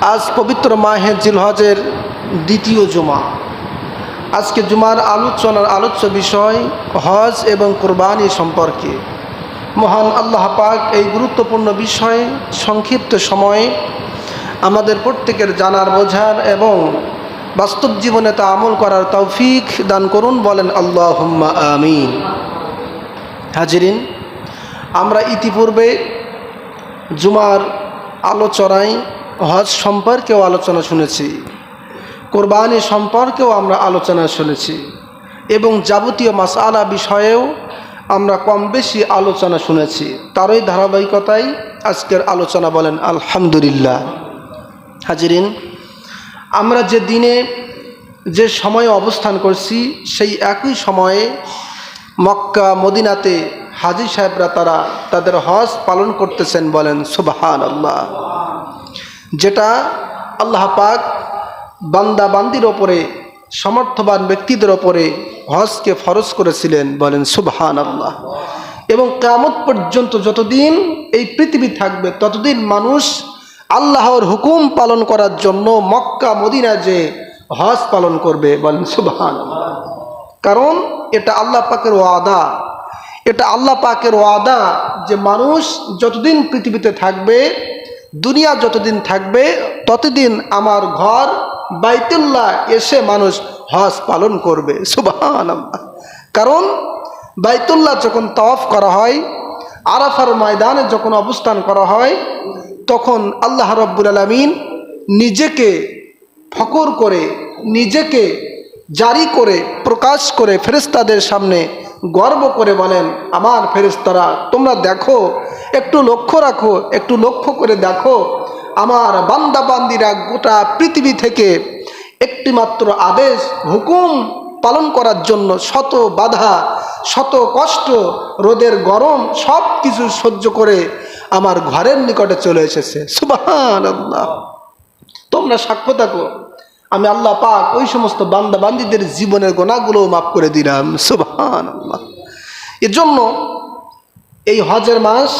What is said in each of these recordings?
আজ পবিত্র মাহে জিলহজের দ্বিতীয় জুমা। আজকে জুমার আলোচনার আলোচ্য বিষয় হজ এবং কোরবানি সম্পর্কে। মহান আল্লাহ পাক এই গুরুত্বপূর্ণ বিষয়ে সংক্ষিপ্ত সময়ে আমাদের প্রত্যেকের জানার, বোঝার এবং বাস্তব জীবনে তা আমল করার তৌফিক দান করুন বলেন আল্লাহ আমিন। হাজিরিন, আমরা ইতিপূর্বে জুমার আলোচনায় হজ সম্পর্কেও আলোচনা শুনেছি। কোরবানি সম্পর্কেও আমরা আলোচনা শুনেছি। এবং যাবতীয় মাসালা বিষয়েও আমরা কম বেশি আলোচনা শুনেছি। তারই ধারাবাহিকতায় আজকের আলোচনা বলেন, আলহামদুলিল্লাহ। হাজিরিন, আমরা যে দিনে যে সময়ে অবস্থান করছি, সেই একই সময়ে মক্কা, মদিনাতে হাজি সাহেবরা তারা তাদের হজ পালন করতেছেন বলেন সুবাহান আল্লাহ যেটা আল্লাহ পাক বান্দা বান্দির ওপরে, সমর্থবান ব্যক্তিদের ওপরে হজকে ফরজ করেছিলেন বলেন সুবহান আল্লাহ এবং কামত পর্যন্ত যতদিন এই পৃথিবী থাকবে, ততদিন মানুষ আল্লাহর হুকুম পালন করার জন্য মক্কা, মদিনা যে হজ পালন করবে বলেন সুবহান কারণ এটা আল্লাহ পাকের ওয়াদা। এটা আল্লাহ পাকের ওয়াদা যে মানুষ যতদিন পৃথিবীতে থাকবে দুনিয়া যতদিন থাকবে, ততদিন আমার ঘর বাইতুল্লাহ এসে মানুষ হজ পালন করবে। সুবাহান কারণ বাইতুল্লাহ যখন তওয়াফ করা হয়, আরাফার ময়দানে যখন অবস্থান করা হয়, তখন আল্লাহ রব্বুল আলমিন নিজেকে ফকর করে, নিজেকে জারি করে, প্রকাশ করে ফেরেস্তাদের সামনে গর্ব করে বলেন, আমার ফেরেস্তারা তোমরা দেখো একটু লক্ষ্য রাখো, একটু লক্ষ্য করে দেখো, আমার বান্দা বান্দিরা গোটা পৃথিবী থেকে একটিমাত্র আদেশ, হুকুম পালন করার জন্য শত বাধা, শত কষ্ট, রোদের গরম সব কিছু সহ্য করে আমার ঘরের নিকটে চলে এসেছে। সুবাহান তোমরা সাক্ষ্য থাকো আমি আল্লাহ পাক ওই সমস্ত বান্দা বান্দিদের জীবনের গোনাগুলোও মাফ করে দিলাম। আল্লাহ এজন্য এই হজের মাস,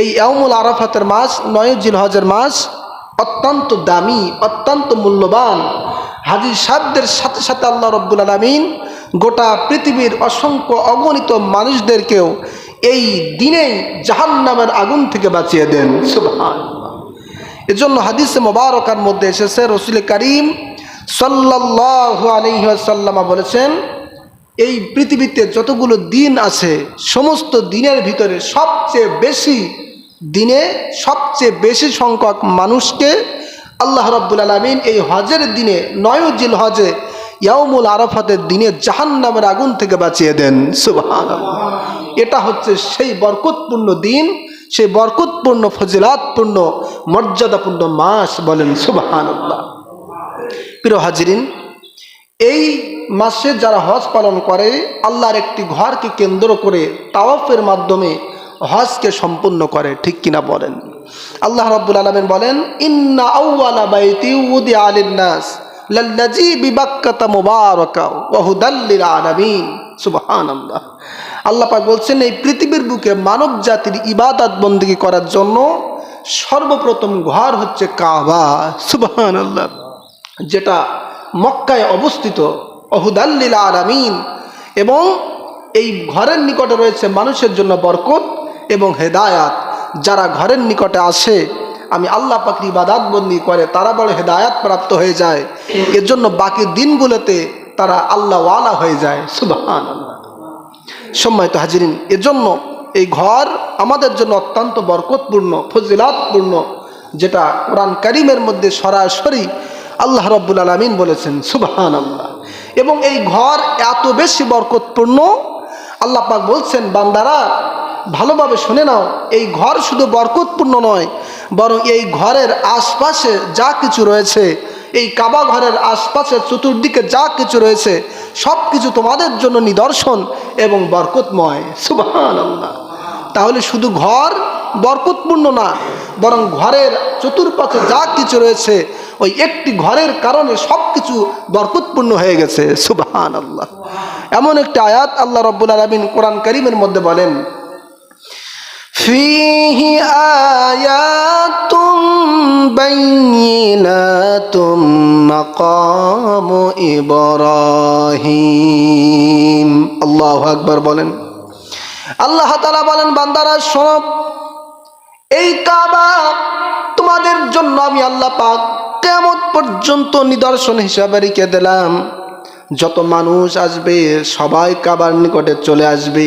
এই এমুল আরাফাতের মাস নয়জিল হজের মাস অত্যন্ত দামি, অত্যন্ত মূল্যবান। হাজি সাহেবদের সাথে সাথে আল্লাহ রব্বুল আলমিন গোটা পৃথিবীর অসংখ্য অগণিত মানুষদেরকেও এই দিনেই জাহান্নামের আগুন থেকে বাঁচিয়ে দেন। এজন্য হাদিসে মোবারকার মধ্যে এসেছে, রসুল করিম সাল্লাহ আলহিহাসাল্লামা বলেছেন এই পৃথিবীতে যতগুলো দিন আছে, সমস্ত দিনের ভিতরে সবচেয়ে বেশি দিনে সবচেয়ে বেশি সংখ্যক মানুষকে আল্লাহ রব্বুল আলমিন এই হজের দিনে নয়জিল হজে ইয়ামুল আরফাতের দিনে জাহান নামের আগুন থেকে বাঁচিয়ে দেন। সুবাহান এটা হচ্ছে সেই বরকতপূর্ণ দিন, সেই বরকতপূর্ণ ফজিলাতপূর্ণ, মর্যাদাপূর্ণ মাস বলেন সুবাহান আল্লাহ প্রিয় হাজিরিন এই মাসে যারা হজ পালন করে, আল্লাহর একটি ঘরকে কেন্দ্র করে তাওয়াফের মাধ্যমে হজকে সম্পূর্ণ করে, ঠিক কিনা বলেন? আল্লাহ রব্বুল আলমেন বলেন, ইন্না আউ্বালা বাইতি উদি আলিন্নাস লাল্লাজি বিবাক্কাতা মুবারাকা ওয়া হুদাল্লিল আলামিন। সুবহানাল্লাহ। আল্লাহ পাক বলছেন, এই পৃথিবীর বুকে মানব জাতির ইবাদত বন্দী করার জন্য সর্বপ্রথম ঘর হচ্ছে কাবা। সুবহানাল্লাহ। যেটা মক্কায় অবস্থিত। অহুদাল্লিল আলামিন। এবং এই ঘরের নিকটে রয়েছে মানুষের জন্য বরকত এবং হেদায়াত। যারা ঘরের নিকটে আসে, আমি আল্লাহ পাকরি ইবাদাত বন্দি করে, তারা বড় হেদায়াত প্রাপ্ত হয়ে যায়। এর জন্য বাকি দিনগুলোতে তারা আল্লাহওয়ালা হয়ে যায়। সুবাহান আল্লাহ সম্মানিত হাজিরিন, এজন্য এই ঘর আমাদের জন্য অত্যন্ত বরকতপূর্ণ, ফজিলাতপূর্ণ, যেটা কোরআন করিমের মধ্যে সরাসরি আল্লাহ রব্বুল আলমিন বলেছেন সুবাহান আল্লাহ এবং এই ঘর এত বেশি বরকতপূর্ণ। আল্লাহ পাক বলছেন, বান্দারা, ভালোভাবে শুনে নাও, এই ঘর শুধু বরকতপূর্ণ নয়, বরং এই ঘরের আশপাশে যা কিছু রয়েছে, এই কাবা ঘরের আশপাশে চতুর্দিকে যা কিছু রয়েছে সব কিছু তোমাদের জন্য নিদর্শন এবং বরকতময়। সুবাহান আল্লাহ তাহলে শুধু ঘর বরকতপূর্ণ না, বরং ঘরের চতুর্পাশে যা কিছু রয়েছে, ওই একটি ঘরের কারণে সব কিছু বরকতপূর্ণ হয়ে গেছে। সুবাহান আল্লাহ এমন একটি আয়াত আল্লাহ রব্বুল আলমিন কোরআন করিমের মধ্যে বলেন, ফিহি আয়াতুম বাইনাতুম মাকাম ইব্রাহিম। আল্লাহু আকবার বলেন। আল্লাহ তাআলা বলেন, বান্দারা সব এই কাবা তোমাদের জন্য আমি আল্লাহ পাক কেমন পর্যন্ত নিদর্শন হিসাবে রেখে দিলাম। যত মানুষ আসবে, সবাই কাবার নিকটে চলে আসবে।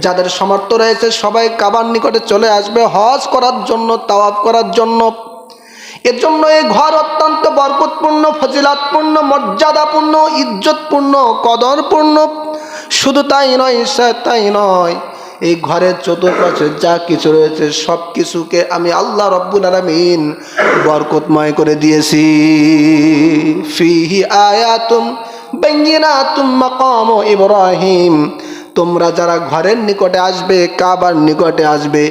যাদের সমর্থ রয়েছে, সবাই কাবার নিকটে চলে আসবে হজ করার জন্য, তাওয়াফ করার জন্য। এর জন্য এই ঘর অত্যন্ত বরকতপূর্ণ, ফজিলাতপূর্ণ, মর্যাদাপূর্ণ, ইজ্জতপূর্ণ, কদরপূর্ণ। শুধু তাই নয় তাই নয় এই ঘরের চতুর্পাশে যা কিছু রয়েছে সব কিছুকে আমি আল্লাহ রব্বুল আলমিন বরকতময় করে দিয়েছি। ফিহি আয়াতুম বেঙ্গিনাতুম মাকাম ইব্রাহিম। তোমরা যারা ঘরের নিকটে আসবে, কাবার নিকটে আসবে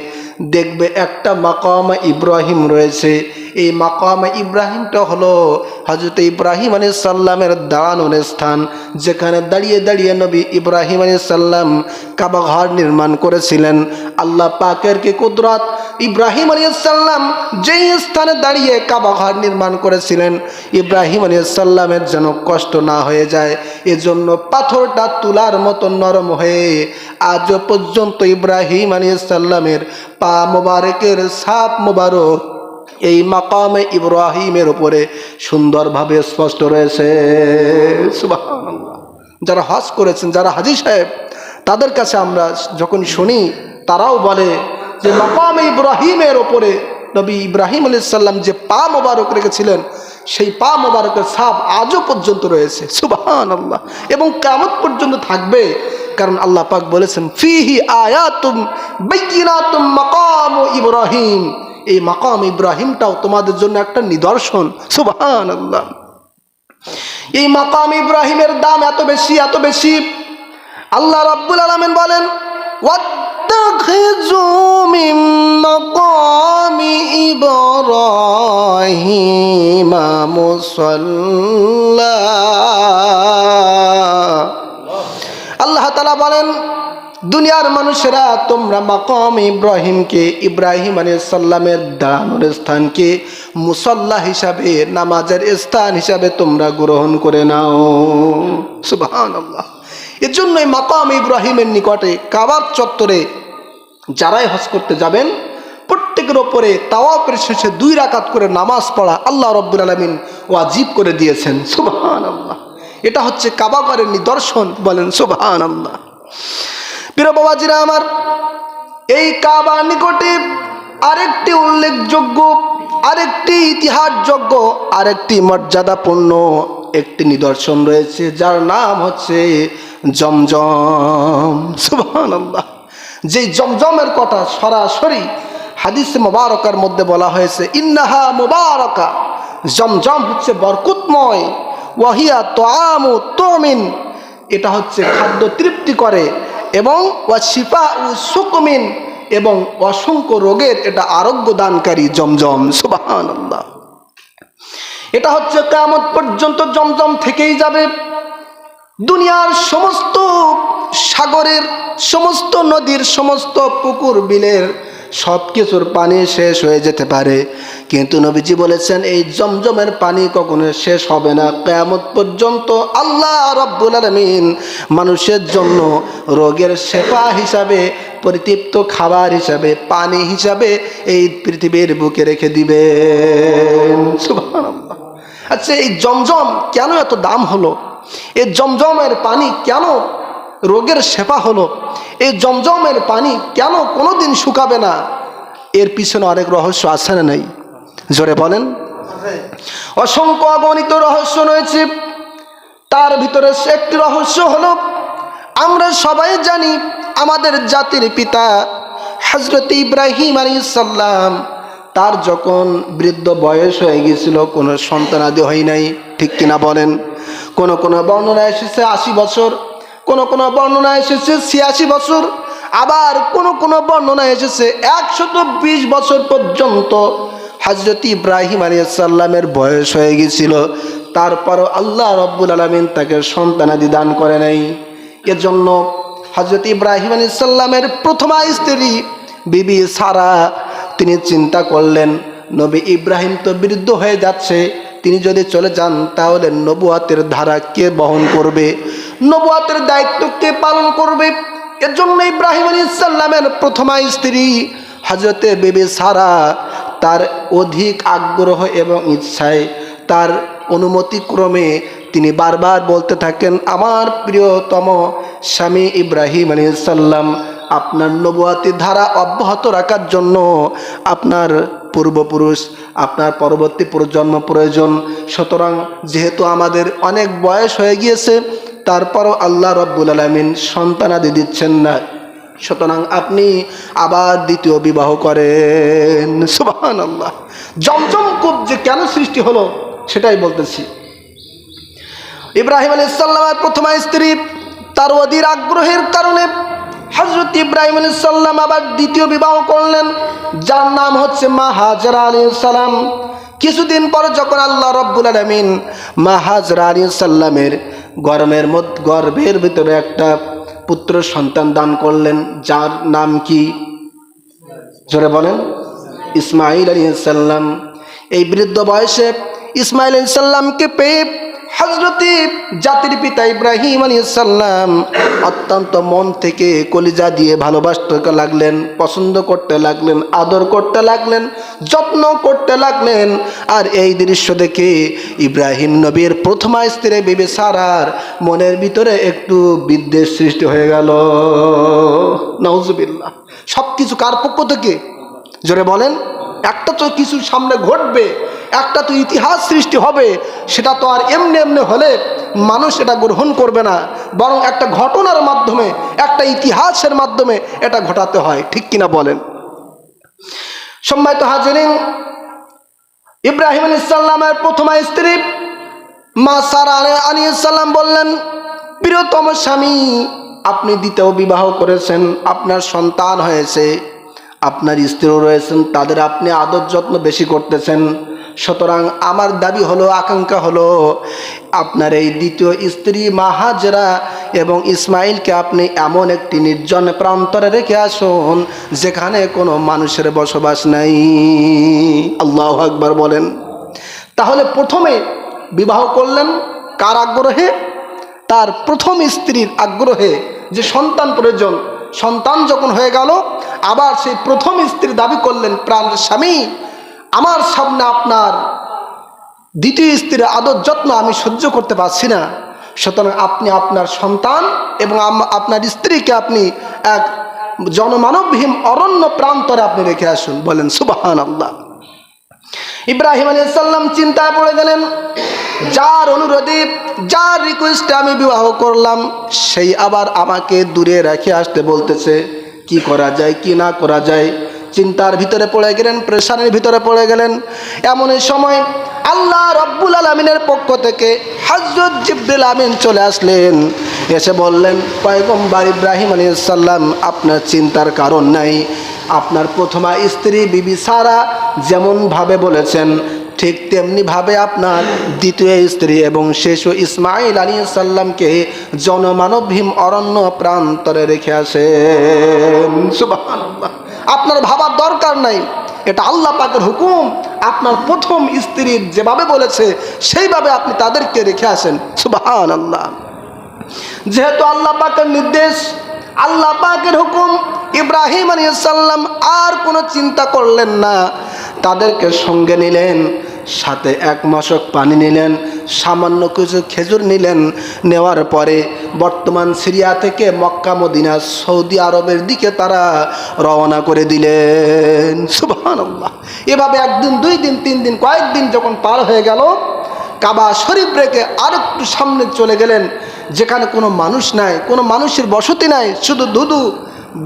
দেখবে একটা মাকাম ইব্রাহিম রয়েছে। এই মাকাম ইব্রাহিমটা হলো হজরত ইব্রাহিম আলী সাল্লামের দাঁড়ানোর স্থান, যেখানে দাঁড়িয়ে দাঁড়িয়ে নবী ইব্রাহিম আলী সাল্লাম কাবা ঘর নির্মাণ করেছিলেন। আল্লাহ পাকের কি কুদরত? ইব্রাহিম আলী সাল্লাম যেই স্থানে দাঁড়িয়ে কাবা ঘর নির্মাণ করেছিলেন, ইব্রাহিম আলী সাল্লামের যেন কষ্ট না হয়ে যায়। এজন্য পাথরটা তুলার মতো নরম হয়ে আজও পর্যন্ত ইব্রাহিম আলী সাল্লামের পা মোবারকের সাপ মোবারক এই মাকামে ইব্রাহিমের উপরে সুন্দরভাবে স্পষ্ট রয়েছে। যারা হজ করেছেন, যারা হাজি সাহেব, তাদের কাছে আমরা যখন শুনি, তারাও বলে যে মাকামে ইব্রাহিমের ওপরে নবী ইব্রাহিম আলি সাল্লাম যে পা মোবারক রেখেছিলেন সেই পা মোবারকের সাপ আজও পর্যন্ত রয়েছে। সুবাহান আল্লাহ এবং কামত পর্যন্ত থাকবে। কারণ আল্লাহ পাক বলেছেন, ফিহি আয়াতুম বৈকিনাতুম মকাম ইব্রাহিম। এই মাকাম ইব্রাহিমটাও তোমাদের জন্য একটা নিদর্শন। সুবাহান আল্লাহ এই মাকাম ইব্রাহিমের দাম এত বেশি এত বেশি। আল্লাহ রাব্বুল আলমেন বলেন মিম আল্লাহ তালা বলেন, দুনিয়ার মানুষেরা তোমরা মাকম ইব্রাহিমকে, ইব্রাহিম আলী সাল্লামের দাঁড়ানোর স্থানকে মুসল্লা হিসাবে, নামাজের স্থান হিসাবে তোমরা গ্রহণ করে নাও। সুবাহ আল্লাহ এর জন্যই মাকাম ইব্রাহিমের নিকটে কাবার চত্বরে যারাই হস করতে যাবেন প্রত্যেকের ওপরে তাওয়াফের শেষে দুই রাকাত করে নামাজ পড়া আল্লাহ রব্বুল আলমিন ওয়াজিব করে দিয়েছেন। সুবাহান আল্লাহ এটা হচ্ছে কাবাগরের নিদর্শন বলেন সুবাহান আল্লাহ প্রিয় বাবাজিরা আমার, এই কাবা নিকটে আরেকটি উল্লেখযোগ্য, আরেকটি ইতিহাসযোগ্য, আরেকটি মর্যাদাপূর্ণ একটি নিদর্শন রয়েছে, যার নাম হচ্ছে জমজম। আল্লাহ যেই জমজমের কথা সরাসরি হাদিস মোবারকার মধ্যে বলা হয়েছে, ইন্নাহা মোবারকা। জমজম হচ্ছে বরকুতময়। ওয়াহিয়া তোয়ামু তোমিন। এটা হচ্ছে খাদ্য তৃপ্তি করে এবং ওয়া শিপা ও সুকমিন এবং অসংখ্য রোগের এটা আরোগ্য দানকারী জমজম। সুবাহান আল্লাহ এটা হচ্ছে কামত পর্যন্ত জমজম থেকেই যাবে। দুনিয়ার সমস্ত সাগরের সমস্ত নদীর সমস্ত পুকুর, বিলের সব কিছুর পানি শেষ হয়ে যেতে পারে। কিন্তু নবীজি বলেছেন, এই জমজমের পানি কখনো শেষ হবে না। কেয়ামত পর্যন্ত আল্লাহ রব্বুল আলমিন মানুষের জন্য রোগের শেফা হিসাবে, পরিতৃপ্ত খাবার হিসাবে, পানি হিসাবে এই পৃথিবীর বুকে রেখে সুবহানাল্লাহ। আচ্ছা এই জমজম কেন এত দাম হলো? এই জমজমের পানি কেন রোগের সেবা হলো, এই জমজমের পানি কেন কোনোদিন শুকাবে না? এর পিছনে অনেক রহস্য আছে না নাই? জোরে বলেন। অসংখ্য অগণিত রহস্য রয়েছে। তার ভিতরে একটি রহস্য হলো, আমরা সবাই জানি আমাদের জাতির পিতা হজরত ইব্রাহিম আলী সাল্লাম তার যখন বৃদ্ধ বয়স হয়ে গিয়েছিল, কোনো সন্তানাদি হয় নাই, ঠিক কিনা বলেন? কোন কোনো বর্ণনা এসেছে আশি বছর। কোন কোন বর্ণনা এসেছে ছিয়াশি বছর, আবার কোন কোন বর্ণনা এসেছে একশত বিশ বছর পর্যন্ত। হজরত ইব্রাহিম আলিয়াল্লামের বয়স হয়ে গিয়েছিল, তারপরও আল্লাহ রব্বুল আলমিন তাকে সন্তানাদি দান করে নাই। এজন্য হজরত ইব্রাহিম আলিয়াল্লামের প্রথমা স্ত্রী বিবি সারা, তিনি চিন্তা করলেন, নবী ইব্রাহিম তো বিরুদ্ধ হয়ে যাচ্ছে, তিনি যদি চলে যান তাহলে নবুয়াতের ধারা কে বহন করবে? নবুয়াতের দায়িত্ব কে পালন করবে? এর জন্য ইব্রাহিম আলী ইসাল্লামের প্রথমা স্ত্রী হজরতে বেবি সারা তার অধিক আগ্রহ এবং ইচ্ছায় তার অনুমতিক্রমে তিনি বারবার বলতে থাকেন, আমার প্রিয়তম স্বামী ইব্রাহিম আলী সাল্লাম আপনার নবুয়াতি ধারা অব্যাহত রাখার জন্য আপনার পূর্বপুরুষ, আপনার পরবর্তী প্রজন্ম প্রয়োজন। সুতরাং যেহেতু আমাদের অনেক বয়স হয়ে গিয়েছে তারপরও আল্লাহ রব্বুল আলমিন সন্তানাদি দিচ্ছেন না। সুতরাং আপনি আবার দ্বিতীয় বিবাহ করেন। সুবাহান আল্লাহ জমজম কূপ যে কেন সৃষ্টি হলো, সেটাই বলতেছি। ইব্রাহিম আলী ইসাল্লামের প্রথমা স্ত্রী, তার অধীর আগ্রহের কারণে হজরত ইব্রাহিম আলী সাল্লাম আবার দ্বিতীয় বিবাহ করলেন, যার নাম হচ্ছে মা হাজরা আলী সালাম। কিছুদিন পর যখন আল্লাহ রব্বুল আলমিন মা হাজরা আলী সাল্লামের গরমের মত গর্ভের ভিতরে একটা পুত্র সন্তান দান করলেন, যার নাম কি? জোরে বলেন। ইসমাইল আলী সাল্লাম এই বৃদ্ধ বয়সে ইসমাইল সাল্লামকে পেয়ে হজরতি জাতির পিতা ইব্রাহিম আলী সাল্লাম অত্যন্ত মন থেকে কলিজা দিয়ে ভালোবাসতে লাগলেন, পছন্দ করতে লাগলেন, আদর করতে লাগলেন, যত্ন করতে লাগলেন। আর এই দৃশ্য দেখে ইব্রাহিম নবীর প্রথমা স্ত্রী বিবি সারার মনের ভিতরে একটু বিদ্বেষ সৃষ্টি হয়ে গেল। নওজুবিল্লাহ সব কিছু কার পক্ষ থেকে? জোরে বলেন, একটা তো কিছু সামনে ঘটবে একটা তো ইতিহাস সৃষ্টি হবে, সেটা তো আর এমনি এমনি হলে মানুষ এটা গ্রহণ করবে না। বরং একটা ঘটনার মাধ্যমে, একটা ইতিহাসের মাধ্যমে এটা ঘটাতে হয়, ঠিক কিনা বলেন? সম্মানিত হাজিরিন, ইব্রাহিম ইসাল্লামের প্রথমা স্ত্রী মা সারা আলী ইসাল্লাম বললেন, প্রিয়তম স্বামী, আপনি দ্বিতীয় বিবাহ করেছেন, আপনার সন্তান হয়েছে। আপনার স্ত্রীও রয়েছেন, তাদের আপনি আদর যত্ন বেশি করতেছেন। সুতরাং আমার দাবি হলো, আকাঙ্ক্ষা হলো, আপনার এই দ্বিতীয় স্ত্রী মাহাজরা এবং ইসমাইলকে আপনি এমন একটি নির্জন প্রান্তরে রেখে আসুন যেখানে কোনো মানুষের বসবাস নাই। আল্লাহ আকবার বলেন। তাহলে প্রথমে বিবাহ করলেন কার আগ্রহে? তার প্রথম স্ত্রীর আগ্রহে যে সন্তান প্রয়োজন, সন্তান যখন হয়ে গেল, আবার সেই প্রথম স্ত্রী দাবি করলেন, প্রাণ স্বামী আমার সামনে আপনার দ্বিতীয় স্ত্রীর আদর যত্ন আমি সহ্য করতে পারছি না। সুতরাং আপনি আপনার সন্তান এবং আপনার স্ত্রীকে আপনি এক জনমানবহীন অরণ্য প্রান্তরে আপনি রেখে আসুন, বলেন সুবাহান আল্লাহ ইব্রাহিম আলী সাল্লাম চিন্তায় পড়ে গেলেন, যার অনুরোধে, যার রিকোয়েস্টে আমি বিবাহ করলাম, সেই আবার আমাকে দূরে রেখে আসতে বলতেছে, কি করা যায়, কি না করা যায়? চিন্তার ভিতরে পড়ে গেলেন, প্রেশারের ভিতরে পড়ে গেলেন। এমন সময় আল্লাহ রব্বুল আলমিনের পক্ষ থেকে হজরত জিব্রিল আমিন চলে আসলেন। এসে বললেন, পয়গম্বর ইব্রাহিম আলী সাল্লাম আপনার চিন্তার কারণ নাই। আপনার প্রথমা স্ত্রী বিবি সারা যেমনভাবে বলেছেন, ঠিক তেমনিভাবে আপনার দ্বিতীয় স্ত্রী এবং শেষ ইসমাইল আলী সাল্লামকে জনমানবহীন অরণ্য প্রান্তরে রেখে আসেন। সুবহানাল্লাহ। আপনার ভাবার দরকার নাই। এটা আল্লাহ পাকের হুকুম। আপনার প্রথম স্ত্রীর যেভাবে বলেছে, সেইভাবে আপনি তাদেরকে রেখে আসেন। সুবাহান আল্লাহ যেহেতু আল্লাহ পাকের নির্দেশ, আল্লাহ পাকের হুকুম, ইব্রাহিম আলী সাল্লাম আর কোনো চিন্তা করলেন না। তাদেরকে সঙ্গে নিলেন। সাথে এক মশক পানি নিলেন, সামান্য কিছু খেজুর নিলেন। নেওয়ার পরে বর্তমান সিরিয়া থেকে মক্কা, মদিনা, সৌদি আরবের দিকে তারা রওনা করে দিলেন। সুবাহ এভাবে একদিন, দুই দিন, তিন দিন কয়েকদিন যখন পার হয়ে গেল, কাবা শরীফ রেখে আরেকটু সামনে চলে গেলেন, যেখানে কোনো মানুষ নাই, কোনো মানুষের বসতি নাই, শুধু দুধু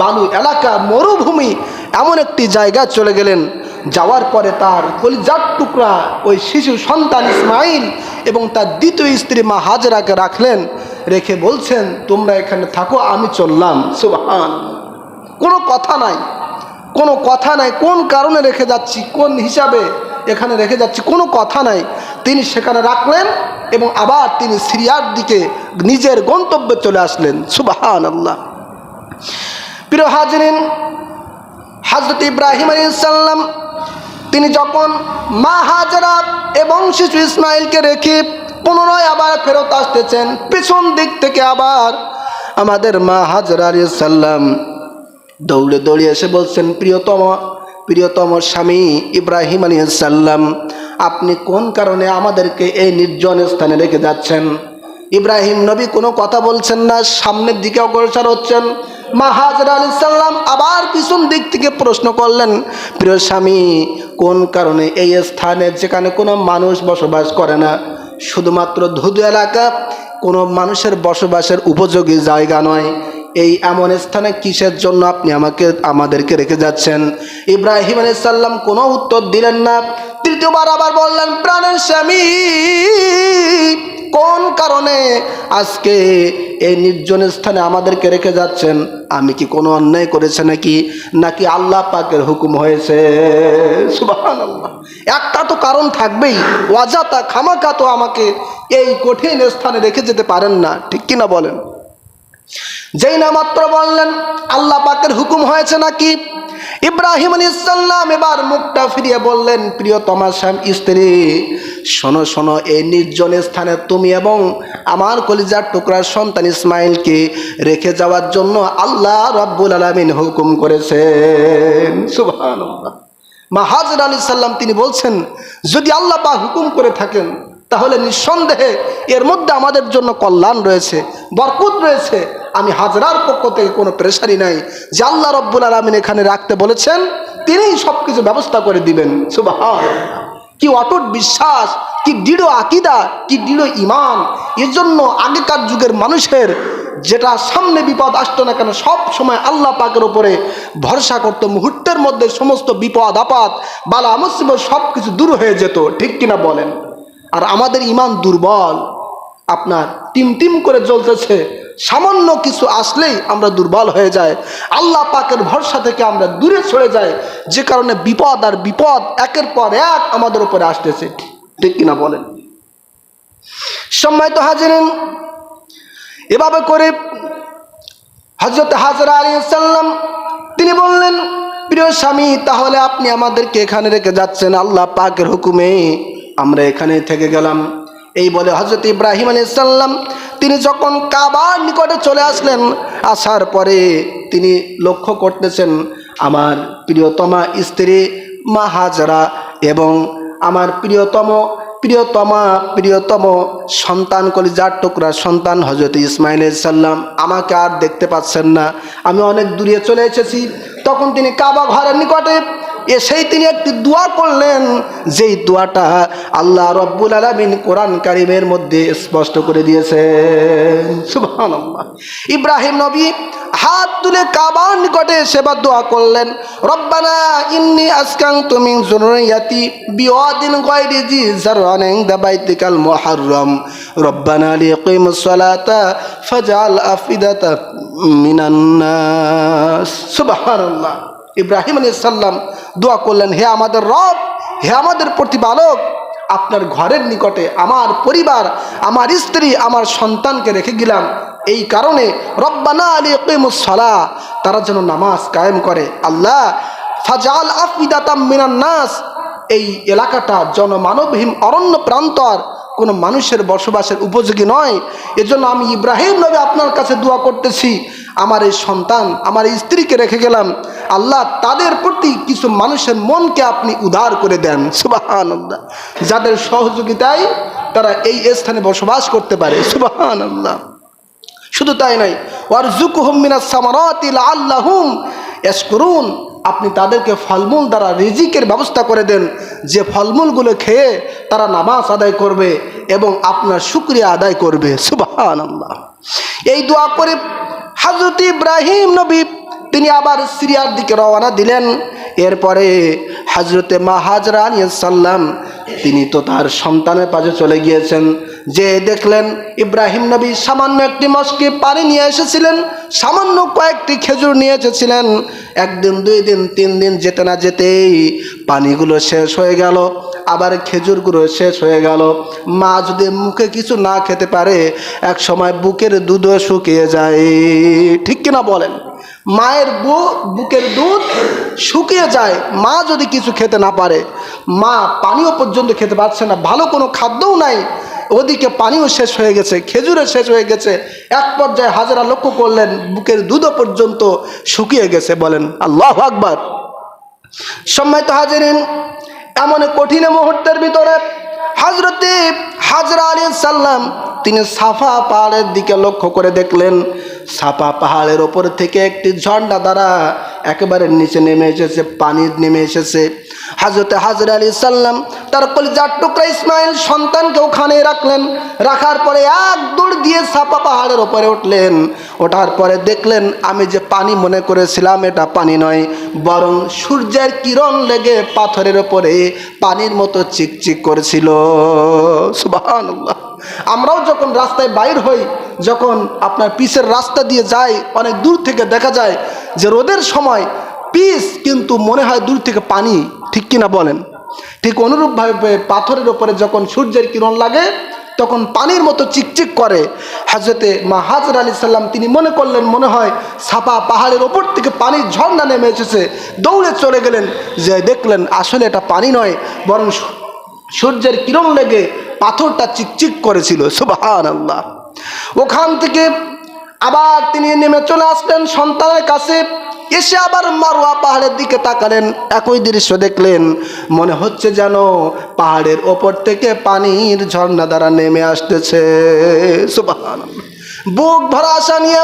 বালু এলাকা, মরুভূমি, এমন একটি জায়গা চলে গেলেন। যাওয়ার পরে তার কলিজার টুকরা ওই শিশু সন্তান ইসমাইল এবং তার দ্বিতীয় স্ত্রী মা হাজরাকে রাখলেন, রেখে বলছেন, তোমরা এখানে থাকো, আমি চললাম। সুবহান। কোনো কথা নাই। কোনো কথা নাই। কোন কারণে রেখে যাচ্ছি? কোন হিসাবে এখানে রেখে যাচ্ছি? কোনো কথা নাই। তিনি সেখানে রাখলেন এবং আবার তিনি সিরিয়ার দিকে নিজের গন্তব্যে চলে আসলেন। সুবাহান আল্লাহ প্রিয় হাজরিন হাজরত ইব্রাহিম আলী সাল্লাম তিনি যখন মা হাজরা এবং শিশু ইসমাইলকে রেখে পুনরায় আবার ফেরত আসতেছেন, পেছন দিক থেকে আবার আমাদের মা হাজরা সাল্লাম দৌড়ে দৌড়ে এসে বলছেন, প্রিয়তম প্রিয়তম স্বামী ইব্রাহিম আলী সাল্লাম আপনি কোন কারণে আমাদেরকে এই নির্জন স্থানে রেখে যাচ্ছেন? ইব্রাহিম নবী কোনো কথা বলছেন না, সামনের দিকে অগ্রসর হচ্ছেন মা হাজরা আলী সাল্লাম আবার পিছন দিক থেকে প্রশ্ন করলেন, প্রিয় স্বামী, কোন কারণে এই স্থানে যেখানে কোনো মানুষ বসবাস করে না, শুধুমাত্র ধুধু এলাকা, কোনো মানুষের বসবাসের উপযোগী জায়গা নয়? এই এমন স্থানে কিসের জন্য আপনি আমাকে, আমাদেরকে রেখে যাচ্ছেন? ইব্রাহিম আলাইসাল্লাম কোনো উত্তর দিলেন না। তৃতীয়বার আবার বললেন, প্রাণের স্বামী, কোন কারণে আজকে এই নির্জন স্থানে আমাদেরকে রেখে যাচ্ছেন? আমি কি কোনো অন্যায় করেছে নাকি? নাকি আল্লাহ পাকের হুকুম হয়েছে? একটা তো কারণ থাকবেই। ওয়াজাতা, খামাকা তো আমাকে এই কঠিন স্থানে রেখে যেতে পারেন না। ঠিক কিনা বলেন? যেই না মাত্র বললেন, আল্লাহ পাকের হুকুম হয়েছে নাকি? ইব্রাহিম ইসাল্লাম এবার মুখটা ফিরিয়ে বললেন প্রিয় প্রিয়তমা স্বাম স্ত্রী, শোনো শোনো, এই নির্জন স্থানে তুমি এবং আমার কলিজার টুকরার সন্তান ইসমাইলকে রেখে যাওয়ার জন্য আল্লাহ রব্বুল আলমিন হুকুম করেছেন। সুবহানাল্লাহ। মা হাজর আলী সাল্লাম তিনি বলছেন, যদি আল্লাহ পা হুকুম করে থাকেন তাহলে নিঃসন্দেহে এর মধ্যে আমাদের জন্য কল্যাণ রয়েছে, বরকত রয়েছে। আমি হাজরার পক্ষ থেকে কোনো প্রেশারই নাই যে আল্লাহ রব্বুল আলমিন এখানে রাখতে বলেছেন, তিনিই সব কিছু ব্যবস্থা করে দিবেন। সুবাহ কি অটুট বিশ্বাস, কি দৃঢ় আকিদা, কি দৃঢ় ইমান এর জন্য আগেকার যুগের মানুষের যেটা সামনে বিপদ আসতো না কেন, সব সময় আল্লাহ পাকের উপরে ভরসা করতো। মুহূর্তের মধ্যে সমস্ত বিপদ আপাত বালা, মুসিবত সব কিছু দূর হয়ে যেত। ঠিক কিনা বলেন? আর আমাদের ইমান দুর্বল, আপনার টিম টিম করে চলতেছে সামান্য কিছু আসলেই আমরা দুর্বল হয়ে যায় আল্লাহ পাকের ভরসা থেকে আমরা দূরে সরে যাই, যে কারণে বিপদ আর বিপদ একের পর এক আমাদের উপরে আসতেছে। ঠিক কিনা বলেন? সময় তো হাজিরেন, এভাবে করে হজরত হাজরা আলী সাল্লাম, তিনি বললেন, প্রিয় স্বামী, তাহলে আপনি আমাদেরকে এখানে রেখে যাচ্ছেন আল্লাহ পাকের হুকুমে। আমরা এখানে থেকে গেলাম। এই বলে হজরত ইব্রাহিম আলী সাল্লাম তিনি যখন কাবার নিকটে চলে আসলেন, আসার পরে তিনি লক্ষ্য করতেছেন আমার প্রিয়তমা স্ত্রী মা হাজরা এবং আমার প্রিয়তম, প্রিয়তমা, প্রিয়তম সন্তান কলি কলিজার টুকরা সন্তান হজরত ইসমাইল সাল্লাম আমাকে আর দেখতে পাচ্ছেন না। আমি অনেক দূরে চলে এসেছি। তখন তিনি কাবা ঘরের নিকটে এসেই তিনি একটি দোয়া করলেন, যেই দোয়াটা আল্লাহ রব্বুল আলমিন কোরআন কারিমের মধ্যে স্পষ্ট করে সুবহানাল্লাহ। ইব্রাহিম নবী হাত তুলে কাবার নিকটে সেবা দোয়া করলেন, রব্বানা ইন্নি আসকাং তুমি জুরিয়াতি বিওয়াদিন গায়রি জি জারআন ইনদা বাইতিকাল মুহাররম। রব্বানা লিকিমুস সালাতা ফাজআল আফিদাতা মিনান নাস। সুবহানাল্লাহ। ইব্রাহিম আলাইহিস সাল্লাম দোয়া করলেন, হে আমাদের রব, হে আমাদের প্রতিপালক, আপনার ঘরের নিকটে আমার পরিবার, আমার স্ত্রী, আমার সন্তানকে রেখে গেলাম। এই কারণে রব্বানা আলী সলা তারা যেন নামাজ কায়েম করে। আল্লাহ ফাজাল আফিদাতাম নাস, এই এলাকাটা জনমানবহীন অরণ্য প্রান্তর, কোনো মানুষের বসবাসের উপযোগী নয়। এজন্য আমি ইব্রাহিম নবী আপনার কাছে দোয়া করতেছি। আমার এই সন্তান, আমার এই স্ত্রীকে রেখে গেলাম। আল্লাহ তাদের প্রতি কিছু মানুষের মনকে আপনি উদার করে দেন। সুবাহান আল্লাহ যাদের সহযোগিতায় তারা এই স্থানে বসবাস করতে পারে। সুবাহান আল্লাহ শুধু তাই নয় ওয়ার জুকুহমিনা সামারাতিল আল্লাহুম এস করুন আপনি তাদেরকে ফলমূল দ্বারা রিজিকের ব্যবস্থা করে দেন। যে ফলমূলগুলো খেয়ে তারা নামাজ আদায় করবে এবং আপনার শুক্রিয়া আদায় করবে। আল্লাহ এই দোয়া করে হাজরত ইব্রাহিম নবী তিনি আবার সিরিয়ার দিকে রওনা দিলেন। এরপরে হাজরতে হজরতে মাহাজরা সাল্লাম, তিনি তো তার সন্তানের পাশে চলে গিয়েছেন। যে দেখলেন ইব্রাহিম নবী সামান্য একটি মস্কে পানি নিয়ে এসেছিলেন, সামান্য কয়েকটি খেজুর নিয়ে এসেছিলেন। একদিন, দুই দিন, তিন দিন যেতে না যেতেই পানিগুলো শেষ হয়ে গেল, আবার খেজুরগুলো শেষ হয়ে গেল। মা যদি মুখে কিছু না খেতে পারে, এক সময় বুকের দুধও শুকিয়ে যায়। ঠিক কিনা বলেন? মায়ের বুকের দুধ শুকিয়ে যায়। মা যদি কিছু খেতে না পারে, মা পানিও পর্যন্ত খেতে পারছে না, ভালো কোনো খাদ্যও নাই। ওদিকে পানিও শেষ হয়ে গেছে খেজুরও শেষ হয়ে গেছে। এক পর্যায়ে হাজারা লক্ষ্য করলেন, বুকের দুধও পর্যন্ত শুকিয়ে গেছে বলেন, আল্লাহ আকবার। সম্মানিত হাজিরিন, এমন কঠিন মুহূর্তের ভিতরে হজরতে হাজরা আলী সাল্লাম তিনি সাফা পাহাড়ের দিকে লক্ষ্য করে দেখলেন, সাফা পাহাড়ের ওপর থেকে একটি ঝর্ণা দ্বারা একেবারে নিচে নেমে এসেছে, পানি নেমে এসেছে। হাজরতে হাজরা আলী সাল্লাম তার কলিজার টুকরা ইসমাইল সন্তানকে ওখানে রাখলেন, রাখার পরে এক দৌড় দিয়ে সাপা পাহাড়ের ওপরে উঠলেন। ওঠার পরে দেখলেন, আমি যে পানি মনে করেছিলাম, এটা পানি নয়, বরং সূর্যের কিরণ লেগে পাথরের ওপরে পানির মতো চিকচিক করেছিল। সুবহানাল্লাহ। আমরাও যখন রাস্তায় বাইর হই, যখন আপনার পিসের রাস্তা দিয়ে যাই, অনেক দূর থেকে দেখা যায় যে রোদের সময় পিস কিন্তু মনে হয় দূর থেকে পানি, ঠিক কিনা বলেন? ঠিক অনুরূপভাবে পাথরের ওপরে যখন সূর্যের কিরণ লাগে, তখন পানির মতো চিকচিক করে। হাজরতে মা হাজর আলী সাল্লাম তিনি মনে করলেন, মনে হয় সাপা পাহাড়ের ওপর থেকে পানির ঝর্ণা নেমে এসেছে। দৌড়ে চলে গেলেন, যে দেখলেন আসলে এটা পানি নয়, বরং সূর্যের কিরণ লেগে পাথরটা চিকচিক করেছিল সুবাহান আল্লাহ ওখান থেকে আবার তিনি নেমে চলে আসলেন সন্তানের কাছে, এসে আবার মারোয়া পাহাড়ের দিকে তাকালেন, একই দৃশ্য দেখলেন। মনে হচ্ছে যেন পাহাড়ের ওপর থেকে পানির ঝর্ণা দ্বারা নেমে আসতেছে সুবাহান বুক ভরা আশা নিয়ে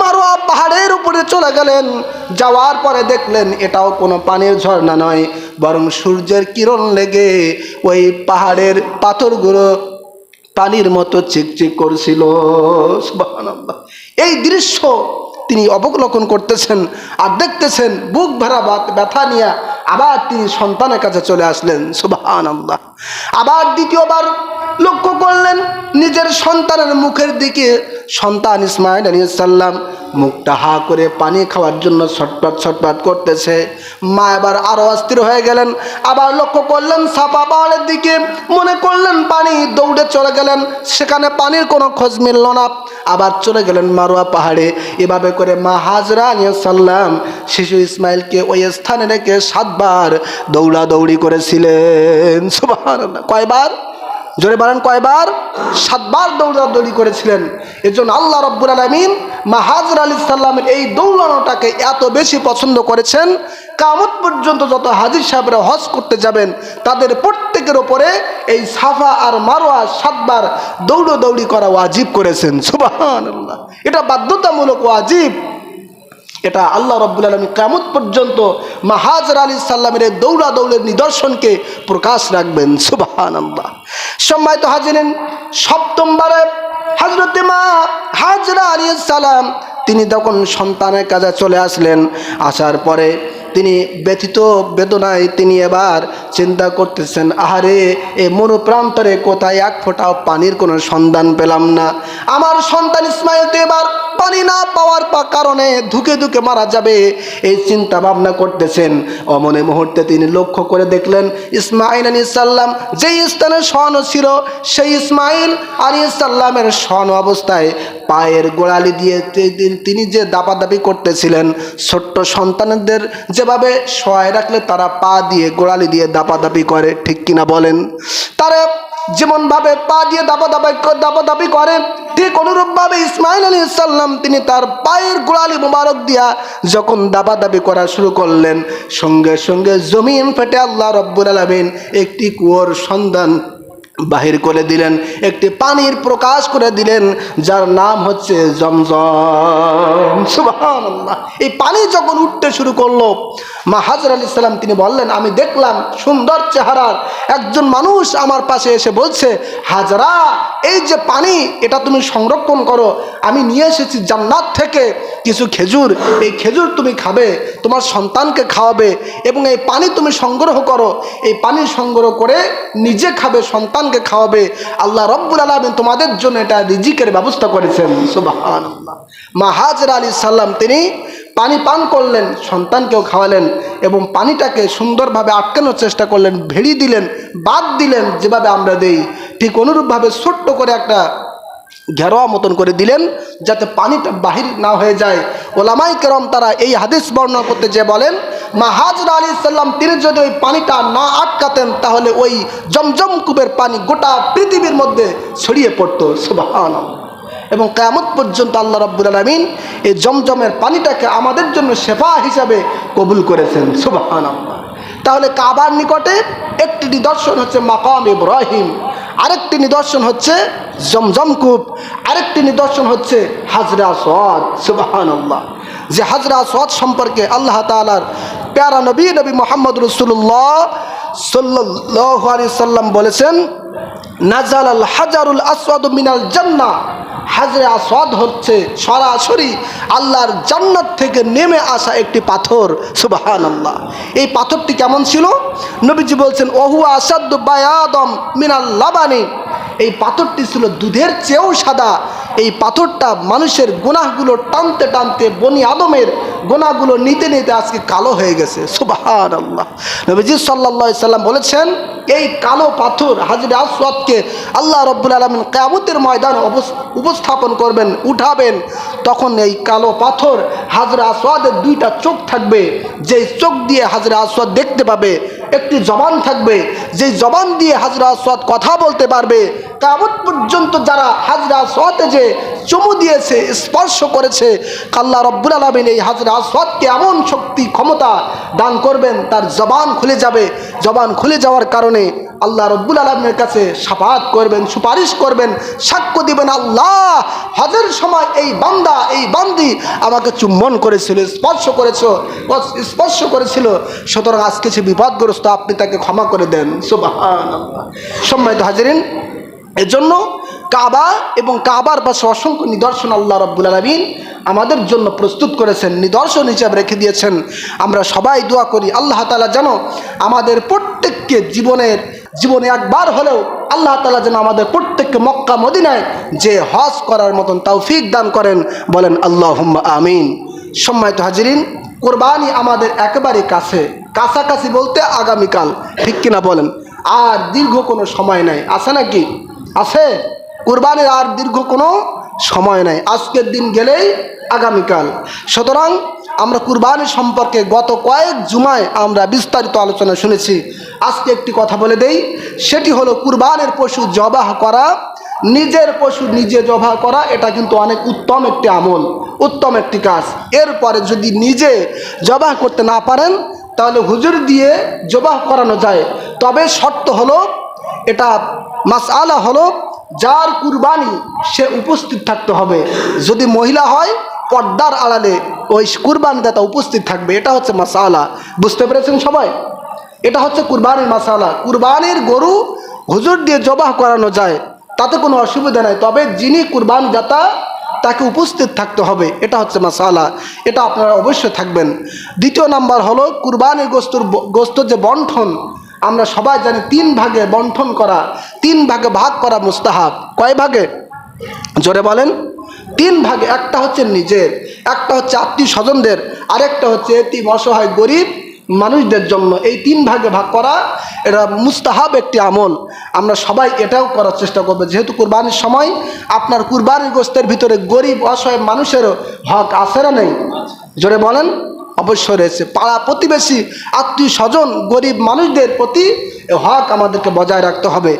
মারোয়া পাহাড়ের উপরে চলে গেলেন। যাওয়ার পরে দেখলেন এটাও কোনো পানির ঝর্ণা নয়, বরং সূর্যের কিরণ লেগে ওই পাহাড়ের পাথরগুলো পানির মতো চিকচিক করছিল। এই দৃশ্য তিনি অবলোকন করতেছেন আর দেখতেছেন বুক ভরা ব্যথা নিয়ে আবার তিনি সন্তানের কাছে চলে আসলেন। সুবাহান আবার দ্বিতীয়বার লক্ষ্য করলেন নিজের সন্তানের মুখের দিকে সন্তান ইসমাইল আলী সাল্লাম মুখটা হা করে পানি খাওয়ার জন্য ছটপট ছটপট করতেছে। মা এবার আরও অস্থির হয়ে গেলেন, আবার লক্ষ্য করলেন সাপা পাহাড়ের দিকে, মনে করলেন পানি দৌড়ে চলে গেলেন, সেখানে পানির কোনো খোঁজ মিলল না। আবার চলে গেলেন মারোয়া পাহাড়ে। এভাবে করে মা হাজরা আলিয়া সাল্লাম শিশু ইসমাইলকে ওই স্থানে রেখে সাতবার দৌড়াদৌড়ি করেছিলেন। কয়বার? জোরে বলেন কয়বার? সাতবার দৌড়াদৌড়ি করেছিলেন। এজন্য আল্লাহ রব্বুল আলমিন মাহাজর আলী সাল্লামের এই দৌড়ানোটাকে এত বেশি পছন্দ করেছেন। কামত পর্যন্ত যত হাজির সাহেবরা হজ করতে যাবেন, তাদের প্রত্যেকের ওপরে এই সাফা আর মারোয়া সাতবার দৌড়দৌড়ি করা ওয়াজিব করেছেন। সুবাহান এটা বাধ্যতামূলক ওয়াজিব। এটা আল্লাহ রব্বুল আলমী কামত পর্যন্ত মাহাজর আলী সাল্লামের দৌড়া দৌড়ের নিদর্শনকে প্রকাশ রাখবেন সুবাহান আল্লাহ সম্মানিত হাজিরেন সপ্তমবারে হজরতে মা হাজরা আলী সালাম, তিনি তখন সন্তানের কাজে চলে আসলেন। আসার পরে তিনি ব্যথিত বেদনায় তিনি এবার চিন্তা করতেছেন, আহারে, এ মরুপ্রান্তরে কোথায় এক ফোঁটাও পানির কোনো সন্ধান পেলাম না। আমার সন্তান ইসমাইল তো এবার পানি না পাওয়ার কারণে ধুকে ধুকে মারা যাবে। এই চিন্তা ভাবনা করতেছেন। অমনে মুহূর্তে তিনি লক্ষ্য করে দেখলেন ইসমাইল আলী সাল্লাম যেই স্থানে স্বর্ণ ছিল, সেই ইসমাইল আলী ইসাল্লামের স্বর্ণ অবস্থায় পায়ের গোড়ালি দিয়ে তিনি যে দাপাদাপি করতেছিলেন, ছোট্ট সন্তানদের যেভাবে সহায় রাখলে তারা পা দিয়ে গোড়ালি দিয়ে দাপাদাপি করে, ঠিক কিনা বলেন? তারা যেমনভাবে পা দিয়ে দাবা দাবাই দাবা দাবি করেন ঠিক অনুরূপভাবে ইসমাইল আলী ইসাল্লাম তিনি তার পায়ের গোড়ালি মোবারক দিয়া যখন দাবা দাবি করা শুরু করলেন, সঙ্গে সঙ্গে জমিন ফেটে আল্লাহ রব্বুল আলমিন একটি কুয়োর সন্ধান বাহির করে দিলেন, একটি পানির প্রকাশ করে দিলেন, যার নাম হচ্ছে জমজম। এই পানি যখন উঠতে শুরু করল, মা হাজর আলী সাল্লাম তিনি বললেন, আমি দেখলাম সুন্দর চেহারার একজন মানুষ আমার পাশে এসে বলছে, হাজরা, এই যে পানি, এটা তুমি সংরক্ষণ করো। আমি নিয়ে এসেছি জান্নাত থেকে কিছু খেজুর। এই খেজুর তুমি খাবে, তোমার সন্তানকে খাওয়াবে এবং এই পানি তুমি সংগ্রহ করো। এই পানি সংগ্রহ করে নিজে খাবে সন্তান সন্তানকে খাওয়াবে। আল্লাহ রব্বুল আলমিন তোমাদের জন্য এটা রিজিকের ব্যবস্থা করেছেন। সুবাহান মা হাজরা আলী সাল্লাম তিনি পানি পান করলেন, সন্তানকেও খাওয়ালেন এবং পানিটাকে সুন্দরভাবে আটকানোর চেষ্টা করলেন, ভেড়ি দিলেন, বাদ দিলেন, যেভাবে আমরা দেই। ঠিক অনুরূপভাবে ছোট্ট করে একটা ঘেরোয়া মতন করে দিলেন যাতে পানিটা বাহির না হয়ে যায়। ওলামাই কেরম তারা এই হাদিস বর্ণনা করতে যে বলেন, মা হাজরা আলী সাল্লাম তিনি যদি ওই পানিটা না আটকাতেন, তাহলে ওই জমজম কূপের পানি গোটা পৃথিবীর মধ্যে ছড়িয়ে পড়তো। সুবাহান এবং কেয়ামত পর্যন্ত আল্লাহ রব্বুল আলমিন এই জমজমের পানিটাকে আমাদের জন্য সেফা হিসাবে কবুল করেছেন। সুবাহান তাহলে কাবার নিকটে একটি নিদর্শন হচ্ছে মাকাম ইব্রাহিম। আরেকটি নিদর্শন হচ্ছে জমজম কূপ, আরেকটি নিদর্শন হচ্ছে হাজরা সদ সুবাহান আল্লাহ যে হাজরা সদ সম্পর্কে আল্লাহ তালার প্যারা নবী নবী মোহাম্মদ রসুল্লাহ সাল্লাহ আলি সাল্লাম বলেছেন নাজাল আল হাজারুল আসওয়াদ মিনাল জান্না হাজরে আসওয়াদ হচ্ছে সরাসরি আল্লাহর জান্নাত থেকে নেমে আসা একটি পাথর সুবাহান আল্লাহ এই পাথরটি কেমন ছিল? নবীজি বলছেন ওহু আসাদ্দ বায়াদম মিনাল লাবানি। এই পাথরটি ছিল দুধের চেয়েও সাদা। এই পাথরটা মানুষের গুনাহগুলো টানতে টানতে বনি আদমের গোনাগুলো নিতে নিতে আজকে কালো হয়ে গেছে সুবাহান আল্লাহ নবীজি সাল্লা সাল্লাম বলেছেন, এই কালো পাথর হাজির আসওয়াদকে আল্লাহ রব্বুল আলমিন কেয়ামতের ময়দান উপস্থাপন করবেন, উঠাবেন, তখন এই কালো পাথর হাজরা আসওয়াদের দুইটা চোখ থাকবে। যেই চোখ দিয়ে হাজরা আসওয়াদ দেখতে পাবে, একটি জবান থাকবে। যেই জবান দিয়ে হাজরা আসওয়াদ কথা বলতে পারবে কামত পর্যন্ত যারা হাজরা সোয়াতে যে চুমু দিয়েছে, স্পর্শ করেছে কাল্লা রব্বুল আলমিন এই হাজরা সোয়াদকে এমন শক্তি, ক্ষমতা দান করবেন, তার জবান খুলে যাবে। জবান খুলে যাওয়ার কারণে আল্লাহ রব্বুল আলমের কাছে সাফাত করবেন, সুপারিশ করবেন, সাক্ষ্য দিবেন, আল্লাহ হজের সময় এই বান্দা, এই বান্দি আমাকে চুম্বন করেছিল, স্পর্শ করেছ, স্পর্শ করেছিল। সুতরাং আজ কিছু বিপদগ্রস্ত, আপনি তাকে ক্ষমা করে দেন। সুবাহ সম্মানিত হাজারিন এজন্য কাবা এবং কাবার পাশে অসংখ্য নিদর্শন আল্লাহ রব্বুল আলমিন আমাদের জন্য প্রস্তুত করেছেন, নিদর্শন হিসাবে রেখে দিয়েছেন। আমরা সবাই দোয়া করি আল্লাহ তালা যেন আমাদের প্রত্যেককে জীবনের, জীবনে একবার হলেও আল্লাহ তালা যেন আমাদের প্রত্যেককে মক্কা, মদিনায় যে হজ করার মতন তৌফিক দান করেন, বলেন আল্লাহ আমিন। সম্মানিত হাজিরিন, কোরবানি আমাদের একেবারে কাছে, কাছাকাছি বলতে আগামীকাল, ঠিক কিনা বলেন? আর দীর্ঘ কোনো সময় নাই, আছে নাকি? আছে। কোরবানির আর দীর্ঘ কোনো সময় নাই। আজকের দিন গেলেই আগামীকাল। সুতরাং আমরা কুরবানি সম্পর্কে গত কয়েক জুমায় আমরা বিস্তারিত আলোচনা শুনেছি। আজকে একটি কথা বলে দেই। সেটি হলো কুরবানের পশু জবাহ করা, নিজের পশু নিজে জবাহ করা, এটা কিন্তু অনেক উত্তম একটি আমল, উত্তম একটি কাজ। এরপরে যদি নিজে জবাহ করতে না পারেন, তাহলে হুজুর দিয়ে জবাহ করানো যায়। তবে শর্ত হলো, এটা মাসআলা হলো যার কুরবানি সে উপস্থিত থাকতে হবে। যদি মহিলা হয়, পর্দার আড়ালে ওই কুরবানিদাতা উপস্থিত থাকবে। এটা হচ্ছে মাসালা বুঝতে পেরেছেন সবাই? এটা হচ্ছে কুরবানির মাসালা কুরবানির গরু হুজুর দিয়ে জবাহ করানো যায়, তাতে কোনো অসুবিধা নাই। তবে যিনি কুরবান দাতা তাকে উপস্থিত থাকতে হবে। এটা হচ্ছে মাসালা এটা আপনারা অবশ্যই থাকবেন। দ্বিতীয় নাম্বার হলো কুরবানির গোস্তর গোস্তর যে বন্ঠন আমরা সবাই জানি তিন ভাগে বন্টন করা, তিন ভাগে ভাগ করা মুস্তাহাব। কয় ভাগে? জোরে বলেন। তিন ভাগে, একটা হচ্ছে নিজের, একটা হচ্ছে আত্মীয় স্বজনদের আরেকটা হচ্ছে এটি অসহায়, গরিব মানুষদের জন্য। এই তিন ভাগে ভাগ করা, এটা মুস্তাহাব একটি আমল। আমরা সবাই এটাও করার চেষ্টা করব। যেহেতু কুরবানির সময়, আপনার কুরবানির গোস্তের ভিতরে গরিব, অসহায় মানুষেরও হক আছে না নেই? জোরে বলেন। অবশ্যই রয়েছে। পাড়া প্রতিবেশী আত্মীয় স্বজন গরিব মানুষদের প্রতি হক আমাদেরকে বজায় রাখতে হবে।